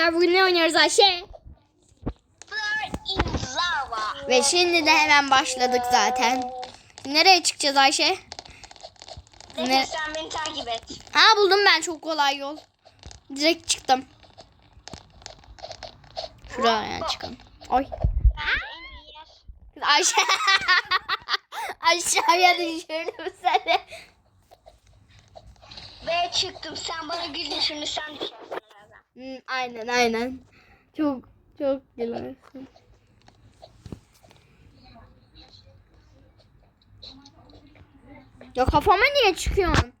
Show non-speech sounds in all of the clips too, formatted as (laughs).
arkadaşlar bugün ne oynuyoruz Ayşe? Ve şimdi de hemen başladık zaten. Nereye çıkacağız Ayşe? Ne Ne? sen beni takip et. Ha buldum ben çok kolay yol. Direkt çıktım. Şuraya çıkalım. Oy. Ayşe. (laughs) Aşağıya düşürdüm seni. Ve çıktım. Sen bana güldün şimdi sen birazdan. Hmm, aynen aynen. Çok çok gülersin. Ya kafama niye çıkıyorsun?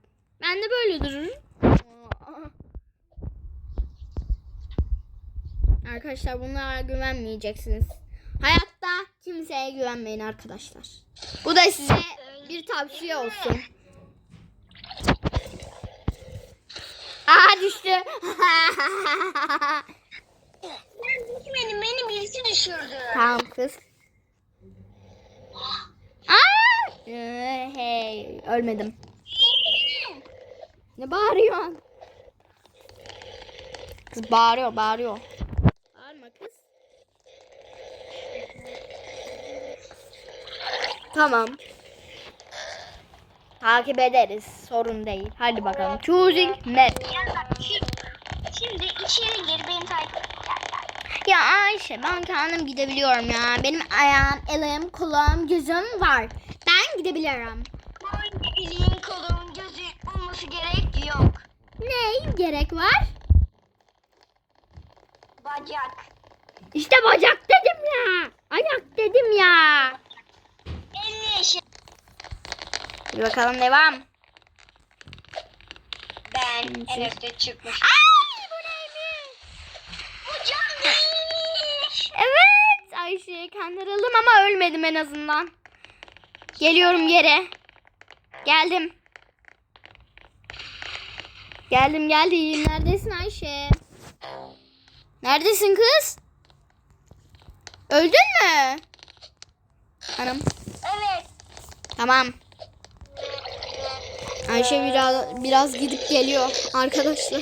Ben de böyle dururum. Arkadaşlar bunlara güvenmeyeceksiniz. Hayatta kimseye güvenmeyin arkadaşlar. Bu da size bir tavsiye olsun. Aa düştü. Ben düşmedim. Beni birisi düşürdü. Tamam kız. Aa! Hey, ölmedim. Ne bağırıyorsun? Kız bağırıyor, bağırıyor. Bağırma kız. Tamam. Takip ederiz. Sorun değil. Hadi bakalım. Choosing map. Şimdi içeri gir beni takip et. Ya Ayşe ben kendim gidebiliyorum ya. Benim ayağım, elim, kulağım, gözüm var. Ben gidebilirim. Boyun, elin, kolun, gözün olması gerek yok. Ne gerek var? Bacak. İşte bacak dedim ya. Ayak dedim ya. Hadi bakalım devam. Ben en üstte çıkmış. Ay bu neymiş? Hocam neymiş? Evet Ayşe kandırıldım ama ölmedim en azından. Geliyorum yere. Geldim. Geldim geldim. Neredesin Ayşe? Neredesin kız? Öldün mü? Anam. Evet. Tamam. Ayşe biraz biraz gidip geliyor arkadaşlar.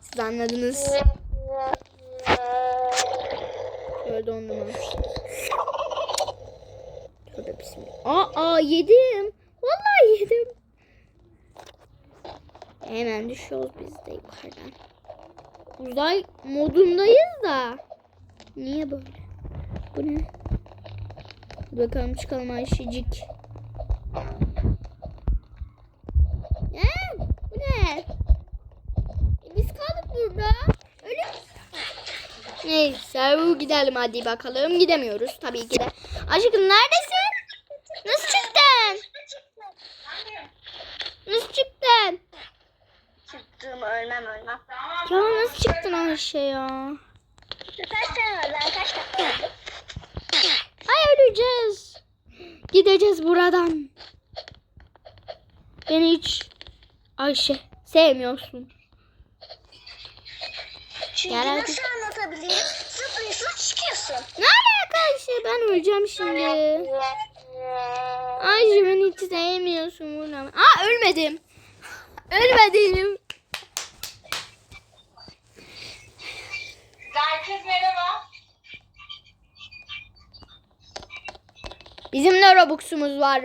Siz anladınız. Şöyle dondum. Şurada bismillah. Aa, aa yedim. Vallahi yedim. Hemen düşüyoruz biz de yukarıdan. Uzay modundayız da. Niye böyle? Bu ne? Bakalım çıkalım Ayşecik. Ee, bu ne? E, biz kaldık burada. Öyle mi? Neyse gidelim hadi bakalım. Gidemiyoruz tabii ki de. Aşkım neredesin? Nasıl çıktın? Nasıl çıktın? Çıktım ölmem ölmem. Ya nasıl çıktın Ayşe ya? Kaç tane var? Ben kaç tane? Ay öleceğiz. Gideceğiz buradan. Beni hiç Ayşe sevmiyorsun. Çünkü Gel nasıl anlatabilirim? Zıplıyorsun çıkıyorsun. Ne alaka Ayşe? Ben öleceğim şimdi. Ayşe beni hiç sevmiyorsun buradan. Aa ölmedim. Ölmedim. Herkes merhaba. Bizim de Robux'umuz var.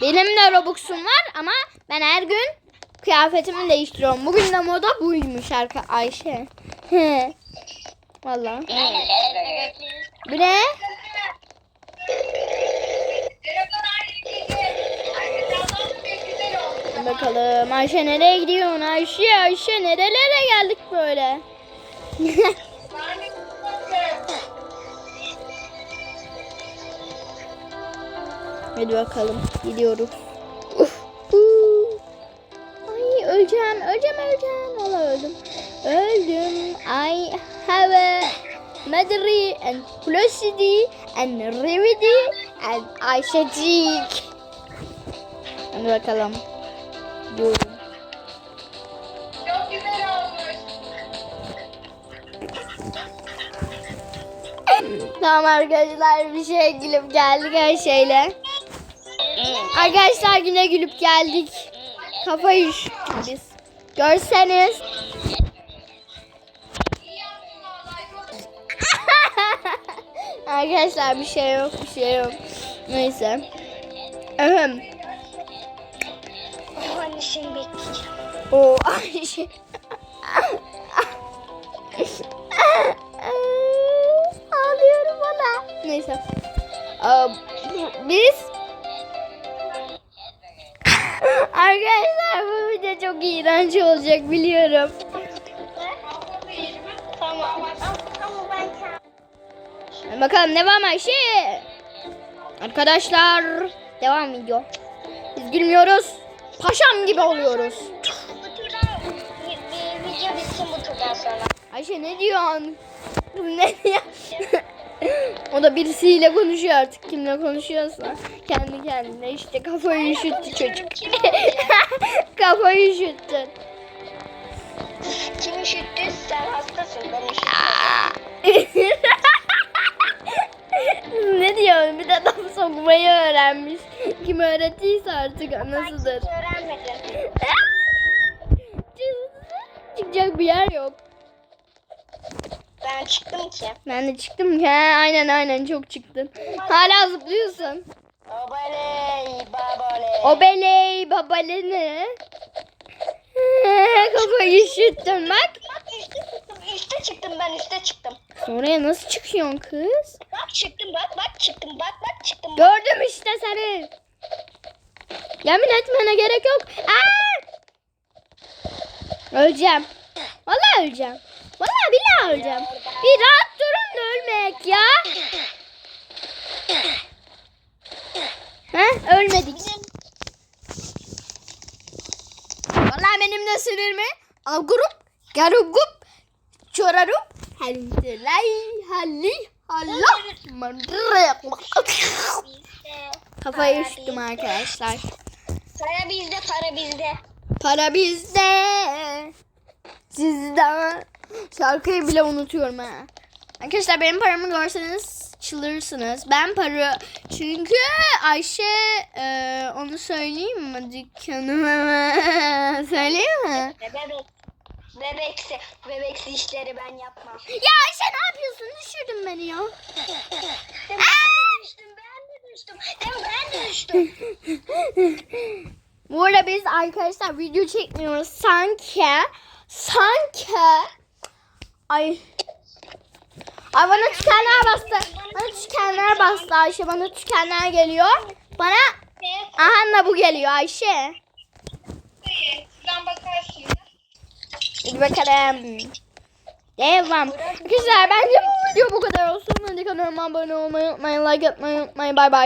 Benim de Robux'um var ama ben her gün kıyafetimi değiştiriyorum. Bugün de moda buymuş Ayşe. (laughs) He. Vallahi. Bu ne? Bakalım Ayşe nereye gidiyorsun? Ayşe Ayşe nerelere geldik böyle? (laughs) Hadi bakalım gidiyoruz. Uf. Ay öleceğim öleceğim öleceğim. Valla öldüm. Öldüm. I have a Madri and Plusidi and Rividi and Ayşecik. Hadi bakalım. Gidiyorum. Çok. Tamam arkadaşlar bir şey gülüp geldik her şeyle. Arkadaşlar yine gülüp geldik. Kafayı üşüttük biz. Görseniz Arkadaşlar bir şey yok bir şey yok. Neyse. Ahem. Annesini bekleyeceğim. O Ayşe. (laughs) Ağlıyorum valla. Neyse. Aa, Biz (laughs) Arkadaşlar bu video çok iğrenç olacak biliyorum. Bakalım devam Ayşe. Arkadaşlar devam video. Biz gülmüyoruz. Paşam gibi oluyoruz. Bu turdan bir, bir video bitsin bu turdan sonra. Ayşe ne diyorsun? Ne diyor? (laughs) o da birisiyle konuşuyor artık. Kimle konuşuyorsa. Kendi kendine işte kafayı üşüttü çocuk. kafayı üşüttün. Kim üşüttü? (laughs) Sen hastasın. Ben (laughs) üşüttüm. Laf sokmayı öğrenmiş. Kim öğrettiyse artık anasıdır. Öğrenmedin. (laughs) Çıkacak bir yer yok. Ben çıktım ki. Ben de çıktım. He, aynen aynen çok çıktın. Hala zıplıyorsun. Obaley babaley. Obeley babalene. (laughs) Kafayı üşüttüm bak. Bak üste çıktım. Üste çıktım ben üste çıktım. Oraya nasıl çıkıyorsun kız? Bak çıktım bak bak çıktım bak. Seni. Yemin etmene gerek yok. Aa! Öleceğim. Vallahi öleceğim. Vallahi billahi öleceğim. Bir rahat durun da ölmek ya. He? Ölmedik. Vallahi benimle sinirimi Agurup, garugup, çorarup, halilay, halli, Allah, Bizde. Kafayı üşüttüm arkadaşlar. Para bizde para bizde. Para bizde. Sizde. Şarkıyı bile unutuyorum ha. Arkadaşlar benim paramı görseniz çıldırırsınız. Ben para çünkü Ayşe e, onu söyleyeyim mi dükkanıma (laughs) söyleyeyim mi? Bebek. Bebeksi. Bebeksi işleri ben yapmam. Ya Ayşe ne yapıyorsun? Düşürdün beni ya. Ben de düştüm ben de düştüm. Değil mi? Düştüm. Bu arada biz arkadaşlar video çekmiyoruz. Sanki sanki ay Ay bana tükenler bastı. Bana tükenler bastı Ayşe. Bana tükenler geliyor. Bana aha bu geliyor Ayşe. Şuradan bakarsın. Hadi bakalım. Devam. Arkadaşlar bence bu video bu kadar olsun. Hadi kanalıma abone olmayı unutmayın. Like atmayı unutmayın. Bay bay.